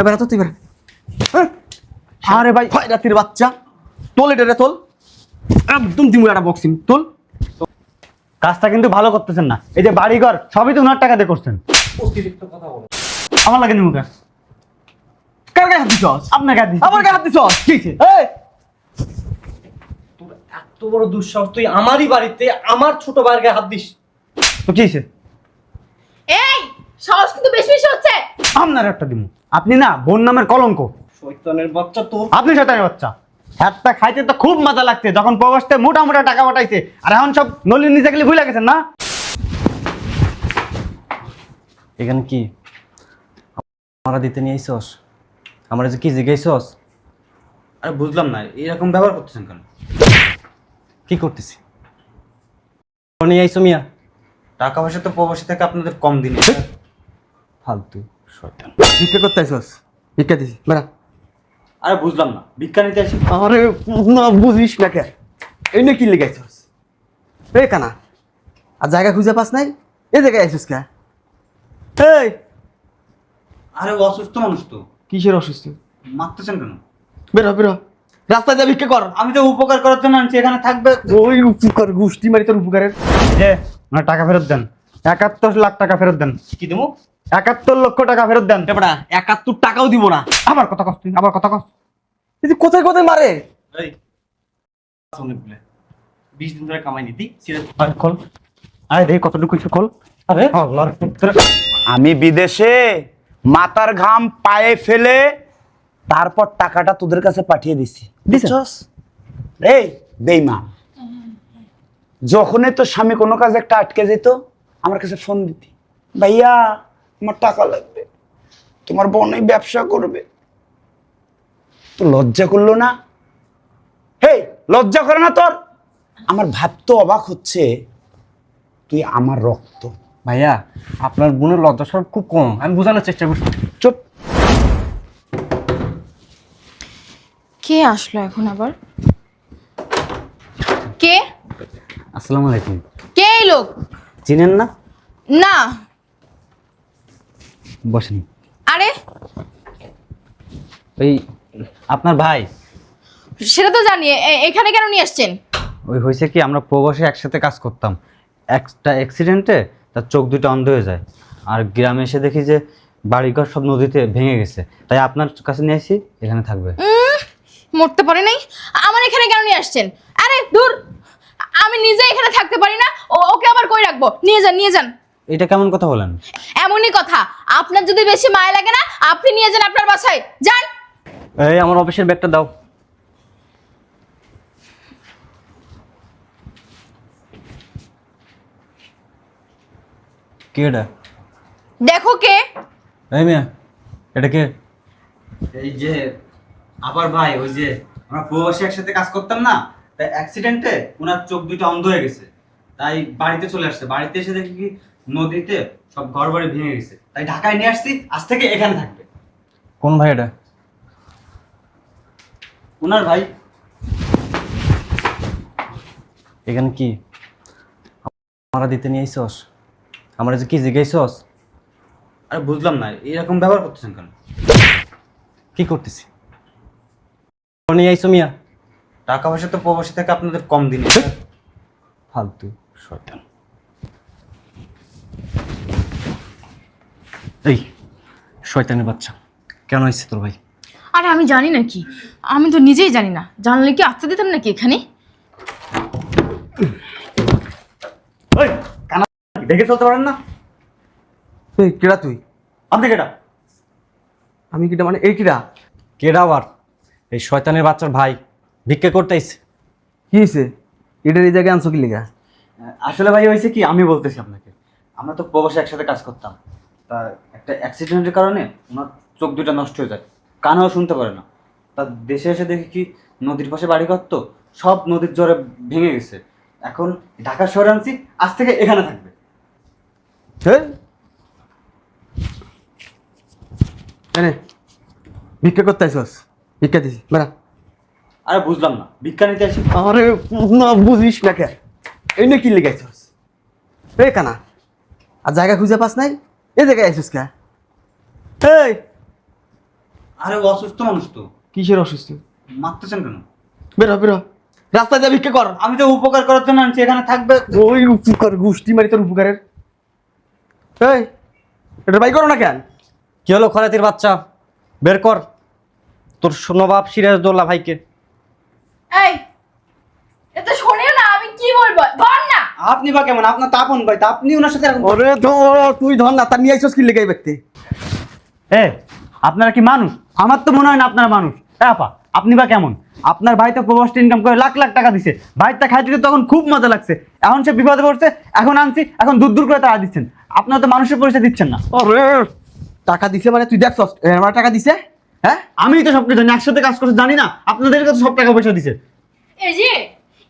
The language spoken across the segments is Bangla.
এবার তো তুই বেরা হ্যাঁ? আরে ভাই হয় রাতির বাচ্চা। তোল এটা রে তোল। একদম দিমু একটা বক্সিং তোল। কাজটা কিন্তু ভালো করতেছেন না। এই যে বাড়িঘর সবই তো ওনার টাকা দিয়ে করছেন। অতিরিক্ত কথা বলো। আমার লাগে নি মুখে কার গায়ে হাত দিছস? আপনার গায়ে দিছি। আমার গায়ে হাত দিছস? কি? এই তোর এত বড় দুঃসাহস তুই আমারই বাড়িতে আমার ছোট ভাইয়ের গায়ে হাত দিস। তো কি হয়েছে? এই! সাহস কিন্তু বেশি বেশি হচ্ছে। আপনার একটা দিমু। আপনি না বোন নামের কলঙ্ক। শৈতানের বাচ্চা তোর। আপনি শয়তানের বাচ্চা। হ্যাটটা খাইতে তো খুব মজা লাগছে যখন প্রবাসতে মোটা মোটা টাকা পাঠাইছে। আর এখন সব নলিন নিজে গেলে ভুলে গেছেন না? এখানে কি? আমরা দিতে নিয়ে আইসস? আমার যে কি জিজ্ঞাসস আরে বুঝলাম না এরকম ব্যবহার করতেছেন কেন? কি করতেছি? নিয়ে আইসো মিয়া। টাকা পয়সা তো প্রবাসী থেকে আপনাদের কম দিন। ফালতু। শয়তান। ভিক্ষা করতে আইছস ভিক্ষা দিছি বেরা আরে বুঝলাম না বিজ্ঞান নিতে আসি আরে না বুঝিস না কে? এই না কি লেগাইছস এই কানা আর জায়গা খুঁজে পাস নাই? এই জায়গায় আইছস কে? এই! আরে অসুস্থ মানুষ তো। কিসের অসুস্থ? মারতেছেন কেন? বেরো বেরো রাস্তায় যা ভিক্ষা কর। আমি তো উপকার করার জন্য আনছি এখানে থাকবে। ওই উপকার গোষ্ঠী মারি তোর উপকারের। যে ওনার টাকা ফেরত দেন। একাত্তর লাখ টাকা ফেরত দেন। কি দেবো? একাত্তর লক্ষ টাকা ফেরত দেন। একাত্তর টাকাও দিব না। আবার কথা কষ্ট আবার কথা কষ্ট এই যে কোথায় কোথায় মারে? এই শুনে বলে বিশ দিন ধরে কামাই নিতি খোল। আরে দেখি কতটুকু কিছু খোল। আরে আমি বিদেশে মাথার ঘাম পায়ে ফেলে তারপর টাকাটা তোদের কাছে পাঠিয়ে দিছি। এই বেইমা। যখনই তো স্বামী কোনো কাজে একটা আটকে যেত আমার কাছে ফোন দিতি। ভাইয়া আমার টাকা লাগবে। তোমার বোন এই ব্যবসা করবে। তো লজ্জা করল না? হেই লজ্জা করে না তোর? আমার ভাবতে অবাক হচ্ছে তুই আমার রক্ত। ভাইয়া আপনার বোনের লজ্জা সব খুব কম। আমি বোঝানোর চেষ্টা করছি। চুপ। কে আসলো এখন আবার? কে? আসসালামু আলাইকুম। কে এই লোক? চিনেন না? না। বসেন। আরে? ওই আপনার ভাই। সেটা তো জানি। এখানে কেন নিয়ে আসছেন? ওই হয়েছে কি আমরা প্রবাসে একসাথে কাজ করতাম। একটা অ্যাক্সিডেন্টে তার চোখ দুটো অন্ধ হয়ে যায়। আর গ্রামে এসে দেখি যে বাড়িঘর সব নদীতে ভেঙে গেছে। তাই আপনার কাছে নিয়ে আসি এখানে থাকবে। মরতে পারে নাই? আমার এখানে কেন নিয়ে আসছেন? আরে দূর আমি নিজে এখানে থাকতে পারি না। ওকে আবার কই রাখব? নিয়ে যান নিয়ে যান। এটা কেমন কথা বলেন? এমনই কথা। আপনার যদি বেশি মায়া লাগে না আপনি নিয়ে যান আপনার বাসায়। যান। এই আমার অফিসের ব্যাগটা দাও। কে এটা? দেখো কে। এই মিয়া এটা কে? এই যে আবার ভাই ওই যে আমরা প্রবাসী একসাথে কাজ করতাম না তাই অ্যাক্সিডেন্টে ওনার চোখ দুটো অন্ধ হয়ে গেছে। তাই বাড়িতে চলে আসছে। বাড়িতে এসে দেখি কি নদীতে সব ঘর বাড়ি ভেঙে গেছে। তাই ঢাকায় নিয়ে আসছি আজ থেকে এখানে থাকবে। কোন ভাই এটা? ওনার ভাই। এখানে কি? আমরা দিতে নিয়ে আইসস? আমার যে কি জিজ্ঞাসস আরে বুঝলাম না এরকম ব্যবহার করতেছেন কেন? কি করতেছি? নিয়ে আইসো মিয়া? টাকা পয়সা তো প্রবাসী থেকে আপনাদের কম দিন। ফালতু শয়তান। এই শয়তানের বাচ্চা কেন আইসে তোর ভাই? আরে আমি জানি না কি আমি তো নিজেই জানি না। জানলে কি আসতে দিতাম নাকি এখানে? দেখে চলতে পারেন না? এই কেডা তুই? আপনি কেটা আমি কিটা মানে এই কিডা? কেডা আবার? এই শয়তানের বাচ্চার ভাই ভিক্ষা করতে আইছে কি হয়েছে এটার এই জায়গায় আনছো কি লেগা? আসলে ভাই হয়েছে কি আমি বলতেছি আপনাকে। আমরা তো প্রবাসে একসাথে কাজ করতাম। তা একটা অ্যাক্সিডেন্টের কারণে ওনার চোখ দুটো নষ্ট হয়ে যায়। কানেও শুনতে পারে না। তা দেশে এসে দেখি কি নদীর পাশে বাড়ি করতো সব নদীর জ্বরে ভেঙে গেছে। এখন ঢাকা শহরে আনছি আজ থেকে এখানে থাকবে। হ্যাঁ এনে ভিক্ষা করতে আইছস ভিক্ষা দিছি বেড়া। আরে বুঝলাম না বিজ্ঞান নিতে আসি আরে না বুঝিস না কে? এই না কি লেগাইছস এই কানা আর জায়গা খুঁজে পাস নাই? এই জায়গায় আইছস কে? এই! আরে ও অসুস্থ মানুষ তো। কিসের অসুস্থ? মারতেছেন কেন? বেরো বেরো। রাস্তায় যা ভিক্ষে কর। আমি তো উপকার করার জন্য আনছি এখানে থাকবে। ওই উপকার গোষ্ঠী মারি তোর উপকারের। এই এটা বাই করো না কেন? কি হলো খরাতির বাচ্চা? বের কর। তোর নবাব সিরাজদৌল্লা ভাইকে। এই এটা শোনেও না আমি কি বলব? ধর আপনি বা কেমন? আপনার তো আপন ভাই তা আপনি ওনার সাথে এরকম ওরে তুই ধর না তার নিয়ে আইসস কি লেগে ব্যক্তি? এ আপনারা কি মানুষ? আমার তো মনে হয় না আপনারা মানুষ। এ আপা আপনি বা কেমন? আপনার ভাই তো প্রবাসী ইনকাম করে লাখ লাখ টাকা দিছে। ভাইটা খাইতে দিতে তখন খুব মজা লাগছে। এখন সে বিপদে পড়ছে এখন আনছি এখন দূর দূর করে তারা দিচ্ছেন। আপনারা তো মানুষের পরিচয় দিচ্ছেন না। ওরে টাকা দিছে মানে তুই দেখছস আমার টাকা দিছে? হ্যাঁ? আমি তো সব কিছু জানি একসাথে কাজ করতে জানি না আপনাদের কাছে সব টাকা পয়সা দিছে। এই যে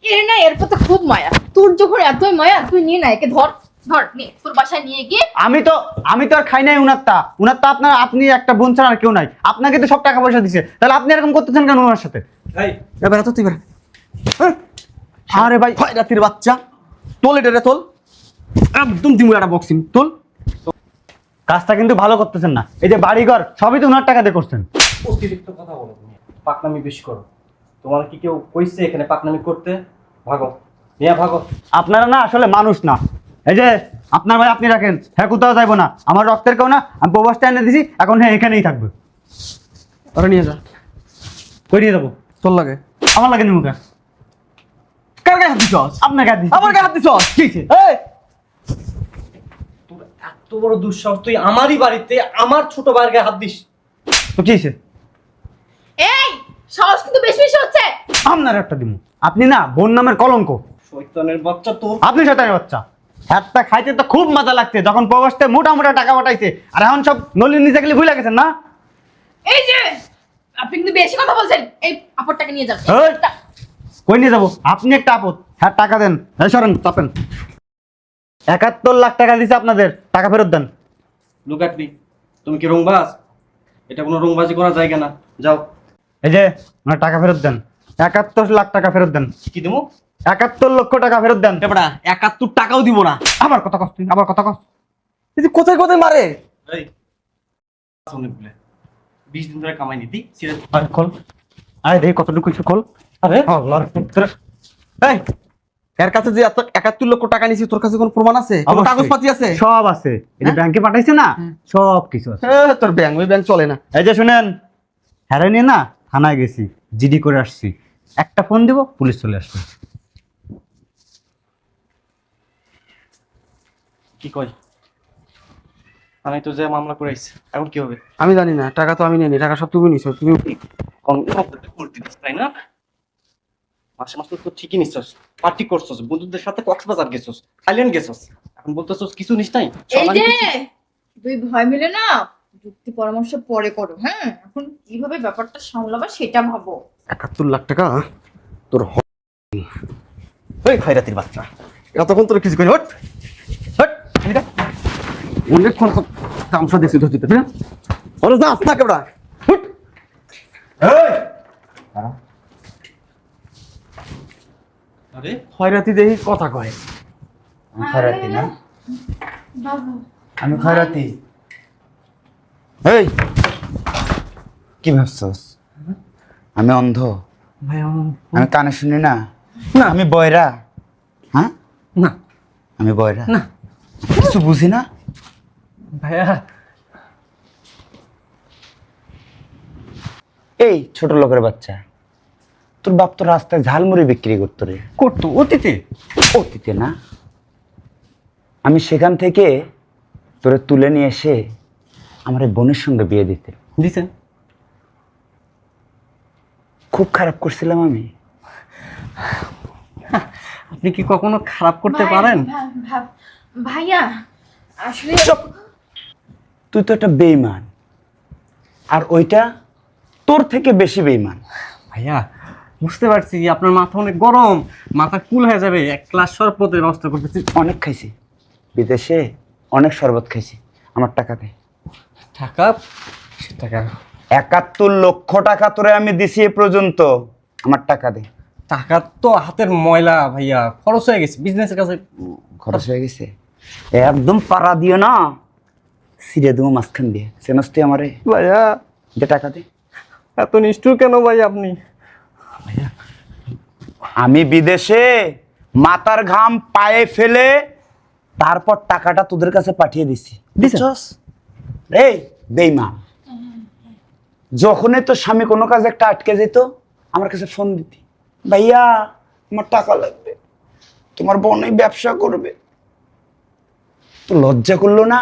এর না এর তো খুব মায়া। তোর যখন এতই মায়া তুই নিয়ে না একে ধর ধর নে তোর বাসায় নিয়ে গিয়ে আমি তো আমি তো আর খাই নাই উনারটা উনারটা আপনার আপনি একটা বোন ছাড়া আর কেউ নাই। আপনাকে তো সব টাকা পয়সা দিছে। তাহলে আপনি এরকম করতেছেন কেন ওনার সাথে? এবার তো তুই বের হ্যাঁ? আরে ভাই। হয় রাতির বাচ্চা। তোল এটা রে তোল। একদম দিমু একটা বক্সিং তোল। কাজটা কিন্তু ভালো করতেছেন না। এই যে বাড়িঘর সবই তো ওনার টাকা দিয়ে করছেন। অতিরিক্ত কথা বলো তুমি। পাকনামি বেশি করো। তোমার কি কেউ কইছে এখানে পাকনামি করতে? ভাগো। নিয়ে ভাগো। আপনারা না আসলে মানুষ না। এই যে আপনার ভাই আপনি রাখেন হ্যাঁ কোথাও যাইবো না। আমার রক্তের কেউ না আমি প্রবাসটা এনে দিছি এখন হ্যাঁ এখানেই থাকবে। ওরা নিয়ে যা। কই নিয়ে যাব? তোর লাগে। আমার লাগে কার গায়ে হাত দিছস আপনার আমার গায়ে হাত দিছস কি? এই! তোর এত বড় দুঃসাহস তুই আমারই বাড়িতে আমার ছোট ভাইয়ের গায়ে হাত দিস। তো কি হয়েছে? এই সাহস কিন্তু বেশি বেশি হচ্ছে আপনার একটা দিমু। আপনি না বোন নামের কলঙ্ক। শৈতানের বাচ্চা তোর। আপনি শয়তানের বাচ্চা। হ্যাটটা খাইতে তো খুব মজা লাগছে যখন প্রবাসতে মোটা মোটা টাকা পাঠাইছে আর এখন সব নলিন নিজে গেলে ভুলে গেছেন না? এই যে আপনি কিন্তু বেশি কথা বলছেন। এই আপরটাকে নিয়ে এই! কই নিয়ে যাব? আপনি একটা আপদ। হ্যাঁ টাকা দেন। হ্যাঁ সরেন চাপেন। একাত্তর লাখ টাকা দিছে আপনাদের টাকা ফেরত দেন। লুকাটবি তুমি কি রংবাজ? এটা কোনো রংবাজি করা জায়গা না। যাও। এই যে ওনার টাকা ফেরত দেন। একাত্তর লাখ টাকা ফেরত দেন। কি দেবো? একাত্তর লক্ষ টাকা ফেরত দেন। এবারে একাত্তর টাকাও দিব না। আবার কথা কষ্ট আবার কথা কষ্ট এই যে কোথায় কোথায় মারে? এই। অনেক বলে বিশ দিন ধরে কামাই নিতি খোল। আরে দেখি কতটুকু কিছু খোল। আরে? এই এর কাছে যে একাত্তর লক্ষ টাকা নিছি তোর কাছে কোনো প্রমাণ আছে। কাগজপাতি আছে? সব আছে। এই যে ব্যাংকে পাঠাইছে না সব কিছু আছে। তোর ব্যাংক ওই ব্যাংক চলে না। এই যে শুনেন হ্যারে নিয়ে না থানায় গেছি। জিডি করে আসছি। একটা ফোন দিব পুলিশ চলে আসবে। কি কয়? আমি তো যে মামলা করে আইছি এখন কি হবে? আমি জানি না টাকা তো আমি নিইনি টাকা সব তুমি নিছো তুমি করতে দিস তাই না? মাসে মাসে তো ঠিকই নিচ্ছস পার্টি করছস বন্ধুদের সাথে কক্সবাজার গেছস থাইল্যান্ড গেছস এখন বলতেছস কিছু নিস নাই? এই যে দুই ভয় মিলে না? যুক্তি পরামর্শ পরে করো। হ্যাঁ এখন কীভাবে ব্যাপারটা সামলাবা সেটা ভাবো। একাত্তর লাখ টাকা? তোর ওই খয়রাতির বাচ্চা। এতক্ষণ তোর কিছু করি হট। হট। অনেকক্ষণ তো তামসা দেখছি না ওরে না কেবড়া হুট। আরে? খয়রাতি দেখি কথা কয়। আমি খয়রাতি না। বাবু। আমি খয়রাতি। এই! কি ভাবছস? আমি অন্ধ। আমি কানে শুনি না? না। আমি বয়রা। হ্যাঁ? না। আমি বয়রা। না। কিছু বুঝি না? ভাইয়া। এই ছোট লোকের বাচ্চা তোর বাপ তো রাস্তায় ঝালমুড়ি বিক্রি করতো রে। করতো? অতীতে? অতীতে না। আমি সেখান থেকে তোরে তুলে নিয়ে এসে আমার এই বোনের সঙ্গে বিয়ে দিতে। দিছেন খুব খারাপ করছিলাম আমি। আপনি কি কখনো খারাপ করতে পারেন? ভাইয়া আসলে তুই তো একটা বেইমান আর ওইটা তোর থেকে বেশি বেইমান ভাইয়া বুঝতে পারছি আপনার মাথা অনেক গরম মাথা কুল হয়ে যাবে এক গ্লাস শরবতের ব্যবস্থা করতেছি। অনেক খাইছি। বিদেশে অনেক শরবত খাইছি। আমার টাকা দে। টাকা সে টাকা একাত্তর লক্ষ টাকা তোরে আমি দিছি এ পর্যন্ত। আমার টাকা দে। টাকা তো হাতের ময়লা ভাইয়া খরচ হয়ে গেছে বিজনেসের কাছে খরচ হয়ে গেছে। একদম পাড়া দিও না। সিরে দেবো মাঝখান দিয়ে। চেনস তুই আমারে? ভাইয়া। দে টাকা দে। এত নিষ্ঠুর কেন ভাই আপনি? আমি বিদেশে মাথার ঘাম পায়ে ফেলে তারপর টাকাটা তোদের কাছে পাঠিয়ে দিছি। বুঝছস এই বেইমান। যখনই তো স্বামী কোনো কাজে একটা আটকে যেত আমার কাছে ফোন দিতি। ভাইয়া আমার টাকা লাগবে। তোমার বোনই ব্যবসা করবে। তো লজ্জা করল না?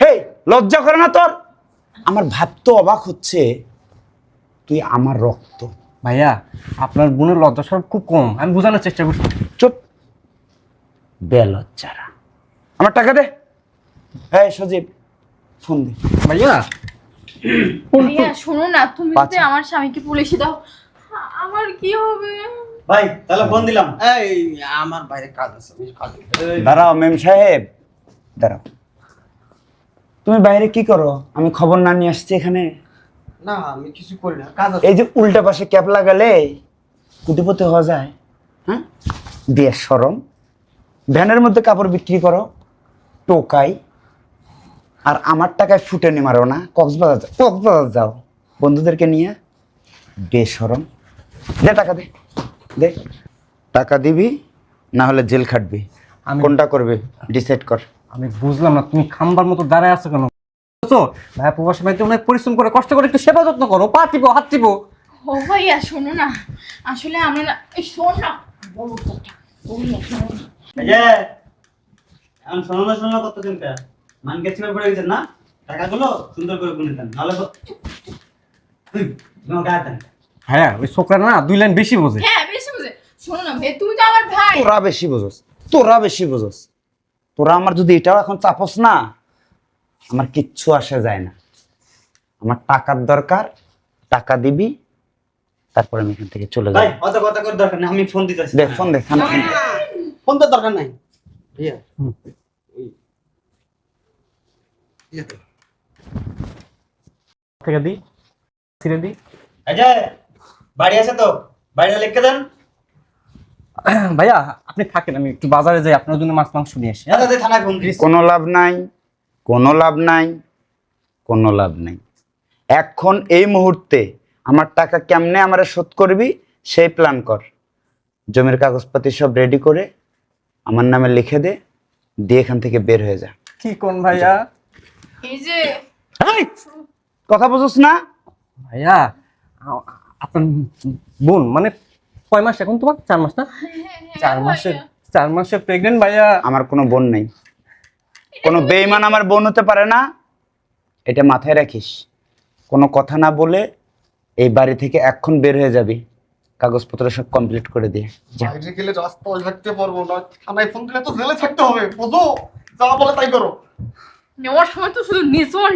হেই লজ্জা করে না তোর? আমার ভাবতে অবাক হচ্ছে তুই আমার রক্ত। ভাইয়া আপনার বোনের লজ্জা সব খুব কম। আমি বোঝানোর চেষ্টা করছি। চুপ। বেলজ্জারা। আমার টাকা দে। হ্যাঁ সজীব ফোন দে। ভাইয়া? ভাইয়া শোনো না তুমি যদি। আমার স্বামীকে পুলিশে দাও আমার কি হবে? ভাই তাহলে ফোন দিলাম। এই আমার বাইরে কাজ আছে কাজ দাঁড়াও মেম সাহেব। দাঁড়াও। তুমি বাইরে কি করো? আমি খবর না নিয়ে আসছি এখানে। না আমি কিছু করি না কাজ আছে। এই যে উল্টা পাশে ক্যাপ লাগালে কুটিপতি হওয়া যায় হ্যাঁ? দিয়ে সরম। ভ্যানের মধ্যে কাপড় বিক্রি করো টোকাই। আর আমার টাকায় ফুটে ফুটেনি মারো না কক্সবাজার যাও। কক্সবাজার যাও। বন্ধুদেরকে নিয়ে বেসরম দে টাকা দে দে। টাকা দিবি না হলে জেল খাটবি। আমি- কোনটা করবে? ডিসাইড কর। আমি বুঝলাম না তুমি খাম্বার মতো দাঁড়ায় আছো কেন? বুঝছ? ভাইয়া প্রবাসী বাড়িতে অনেক পরিশ্রম করে কষ্ট করে একটু সেবা যত্ন করো। পা টিপো হাত টিপো। ও ভাইয়া শোনো না। আসলে আমরা না এই শোন না। বলো কথা না, না। এই যে এখন শোনো না শোনো না কত চিন্তা মানকে ছিপে পড়ে গেছেন না? টাকাগুলো সুন্দর করে গুনে দেন নাহলে তো হ্যাঁ ওই ছোকরা না দুই লাইন বেশি বোঝে। হ্যাঁ বেশি বুঝে। শোনো না ভাই তুমি তো আমার ভাই। তোরা বেশি বোঝস তোরা বেশি বোঝস। তোরা আমার যদি এটাও এখন চাপস না আমার কিচ্ছু আসে যায় না। আমার টাকার দরকার টাকা দিবি তারপর আমি এখান থেকে চলে ভাই যাব অত কথা করে দরকার নেই আমি ফোন দিতেছি। দেখ ফোন দেখ ফোন। ফোন তো দরকার নাই। ইয়ে। থেকে দিই ছিঁড়ে দিই এই যে বাড়ি আছে তো? বাড়িটা লিখে দেন। ভাইয়া আপনি থাকেন আমি একটু বাজারে যাই আপনার জন্য মাছ মাংস নিয়ে আসি হ্যাঁ? থানায় ফোন কোনো লাভ নাই কোনো লাভ নাই কোনো লাভ নাই। এখন এই মুহূর্তে আমার টাকা কেমনে আমরা শোধ করবি সেই প্ল্যান কর। জমির কাগজপাতি সব রেডি করে আমার নামে লিখে দে দিয়ে এখান থেকে বের হয়ে যা। কি কোন ভাইয়া? এই যে এই, কথা বুঝোস না। ভাইয়া আপনার বোন মানে কয় মাস এখন তোমার? চার মাস না? চার মাসের চার মাসের প্রেগনেন্ট ভাইয়া। আমার কোনো বোন নেই। কোনো বেইমান আমার বোন হতে পারে না। এটা মাথায় রাখিস। কোনো কথা না বলে এই বাড়ি থেকে এক্ষণ বের হয়ে যাবি। কাগজপত্র সব কমপ্লিট করে দিয়ে। বাইরে গেলে রাস্তায় থাকতে পারব না। থানায় ফোন দিলে তো জেলে থাকতে হবে। বুঝো যা বলে তাই করো। নেওয়ার সময় তো শুধু নিচো আর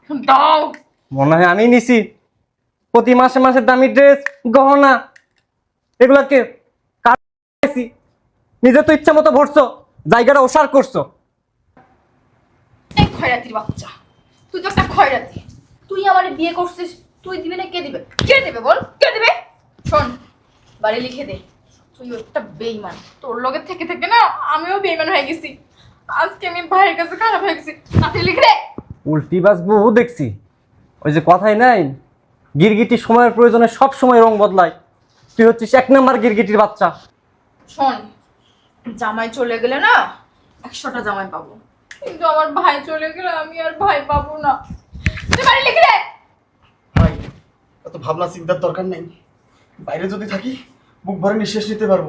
এখন দাও। মনে হয় আমি নিছি। প্রতি মাসে মাসে দামি ড্রেস গহনা এগুলাকে নিজে তো ইচ্ছা মতো ভরছো জায়গাটা ওসার করছ। এই খয়রাতির বাচ্চা তুই তো একটা খয়রাতি। তুই আমার বিয়ে করছিস তুই দিবে না কে দিবে? কে দিবে বল? কে দিবে? শোন বাড়ি লিখে দে। তুই একটা বেইমান। তোর লগে থেকে থেকে না আমিও বেইমান হয়ে গেছি। আজকে আমি ভাইয়ের কাছে খারাপ হয়ে গেছি। তাতে লিখে দে। উল্টি বাজবো দেখছি। ওই যে কথাই নাই গিরগিটি সময়ের প্রয়োজনে সব সময় রং বদলায়। তুই হচ্ছিস এক নাম্বার গিরগিটির বাচ্চা। শোন জামাই চলে গেলে না একশোটা জামাই পাবো। কিন্তু আমার ভাই চলে গেলে আমি আর ভাই পাবো না। তুই বাড়ি লিখে দে। ভাই এত ভাবনা চিন্তার দরকার নেই। বাইরে যদি থাকি বুক ভরে নিঃশ্বাস নিতে পারব।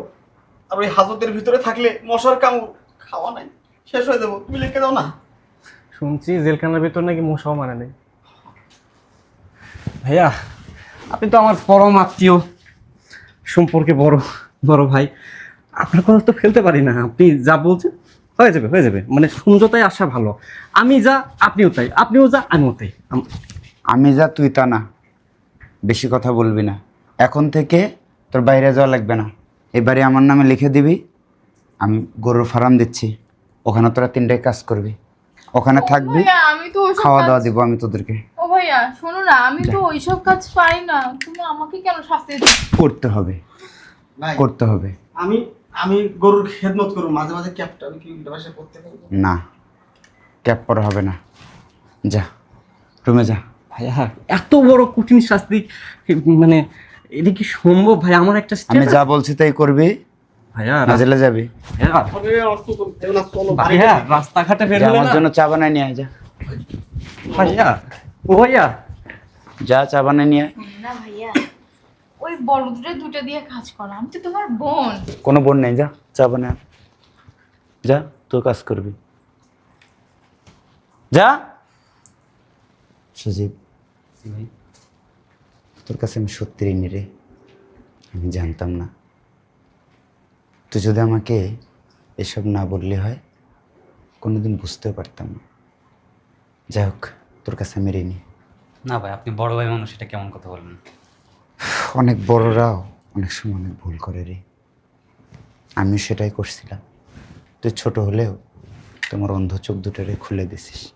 আর ওই হাজতের ভিতরে থাকলে মশার কামড় খাওয়া নাই। শেষ হয়ে যাব। তুমি লিখে দাও না। শুনছি জেলখানার ভিতর নাকি মশাও মানে নেই। ভাইয়া আপনি তো আমার পরম আত্মীয় সম্পর্কে বড় বড় ভাই। আপনার কথা তো ফেলতে পারি না। আপনি যা বলছেন হয়ে যাবে হয়ে যাবে। মানে সমঝোতায় আসা ভালো। আমি যা আপনিও তাই। আপনিও যা আমিও তাই। আম- আমি যা তুই তা না। বেশি কথা বলবি না। এখন থেকে তোর বাইরে যাওয়া লাগবে না। এবারে আমার নামে লিখে দিবি। আমি গরুর ফার্ম দিচ্ছি। ওখানে তোরা তিনটায় কাজ করবি। ওখানে থাকবি আমি তো খাওয়া দাওয়া দিব আমি তোদেরকে। ও ভাইয়া শোনো না আমি তো ওইসব কাজ পারি না। তুমি আমাকে কেন শাস্তি করতে হবে। করতে হবে। আমি আমি গরুর খেদমত করব মাঝে মাঝে ক্যাপটা আমি কি পাশে পড়তে পারব? না ক্যাপ পরা হবে না। যা রুমে যা। ভাইয়া এত বড় কঠিন শাস্তি মানে এটা কি সম্ভব? ভাই আমার একটা আমি যা বলছি তাই করবি। ভাইয়া না জেলে যাবি। ভাইয়া, ভাইয়া রাস্তাঘাটে বের হলে আমার জন্য চা বানায় নিয়ে আয় যা। ভাইয়া ও ভাইয়া। যা চা নিয়ে আয়। না ভাইয়া ওই দুটো দিয়ে কাজ করো আমি তো তোমার বোন। কোনো বোন নেই যা চা বানায় যা তোর কাজ করবি। যা। সুজিত তোর কাছে আমি সত্যি ঋণী রে আমি জানতাম না। তুই যদি আমাকে এসব না বললে হয় কোনোদিন বুঝতেও পারতাম না। যাই হোক তোর কাছে আমি ঋণী। না ভাই আপনি বড় ভাই মানুষ এটা কেমন কথা বলবেন? অনেক বড়রাও অনেক সময় অনেক ভুল করে রে। আমিও সেটাই করছিলাম। তুই ছোট হলেও তোমার অন্ধ চোখ দুটোরে খুলে দিছিস।